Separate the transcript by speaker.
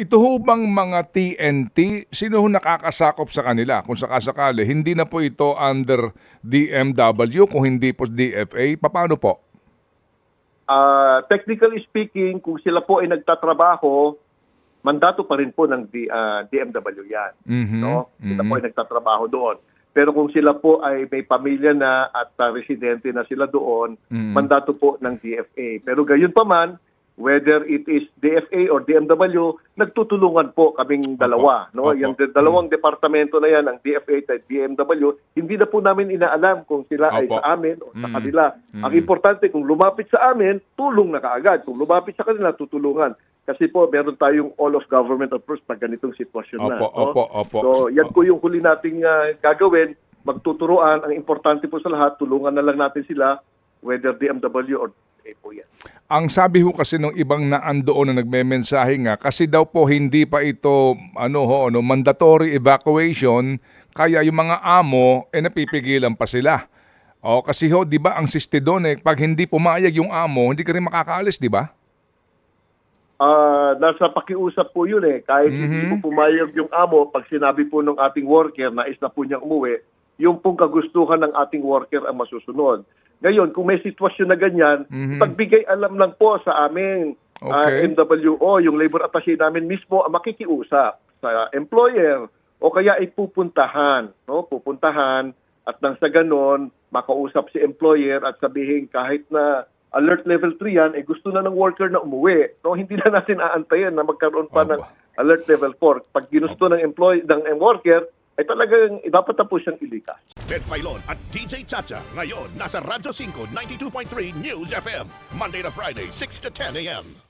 Speaker 1: Ito ho bang mga TNT, sino ho nakakasakop sa kanila kung sakasakali? Hindi na po ito under DMW, kung hindi po DFA, paano po?
Speaker 2: Ah, technically speaking, kung sila po ay nagtatrabaho, mandato pa rin po ng D, ah, DMW yan.
Speaker 1: Mhm,
Speaker 2: No? Sila
Speaker 1: mhm.
Speaker 2: po ay nagtatrabaho doon. Pero kung sila po ay may pamilya na at ah, residente na sila doon,
Speaker 1: Mhm.
Speaker 2: mandato po ng DFA. Pero gayon pa man, whether it is DFA or DMW, nagtutulungan po kaming dalawa. No?
Speaker 1: Opo.
Speaker 2: Yung dalawang departamento na yan, ang DFA at DMW, hindi na po namin inaalam kung sila ay
Speaker 1: Opo.
Speaker 2: sa amin o sa
Speaker 1: Mm.
Speaker 2: kanila. Ang importante, kung lumapit sa amin, tulong na kaagad. Kung lumapit sa kanila, tutulungan. Kasi po, meron tayong all of government approach pag ganitong sitwasyon na.
Speaker 1: Opo,
Speaker 2: no?
Speaker 1: opo, opo.
Speaker 2: So, yan po yung huli nating ah, gagawin. Magtuturoan. Ang importante po sa lahat, tulungan na lang natin sila, whether DMW or DFA po yan.
Speaker 1: Ang sabi ho kasi ng ibang naandoon na nagmemensahe nga, kasi daw po hindi pa ito ano ho, ano, mandatory evacuation, kaya yung mga amo, eh napipigilan pa sila. O kasi ho, di ba ang siste doon eh, pag hindi pumayag yung amo, hindi ka rin makakaalis, di ba?
Speaker 2: Ah, nasa pakiusap po yun eh. Kahit hindi
Speaker 1: Mhm.
Speaker 2: po pumayag yung amo, pag sinabi po ng ating worker na is na po niyang umuwi, yung pong kagustuhan ng ating worker ang masusunod. Ngayon, kung may sitwasyon na ganyan,
Speaker 1: Mhm.
Speaker 2: pagbigay alam lang po sa amin, ah,
Speaker 1: Okay.
Speaker 2: MWO, yung labor attaché namin mismo ang makikiusap sa employer o kaya ay pupuntahan, no? Pupuntahan at nang sa ganon, makausap si employer at sabihin kahit na alert level 3 yan, eh gusto na ng worker na umuwi. No, hindi na natin aantayin na magkaroon pa
Speaker 1: Opo.
Speaker 2: ng alert level 4. Pag ginusto ng employee ng worker, ay talagang dapat na po siyang ilikas.
Speaker 3: Ted Filon at DJ Chacha. Ngayon, nasa Radyo 5, 92.3 News FM. Monday to Friday, 6 to 10 a.m.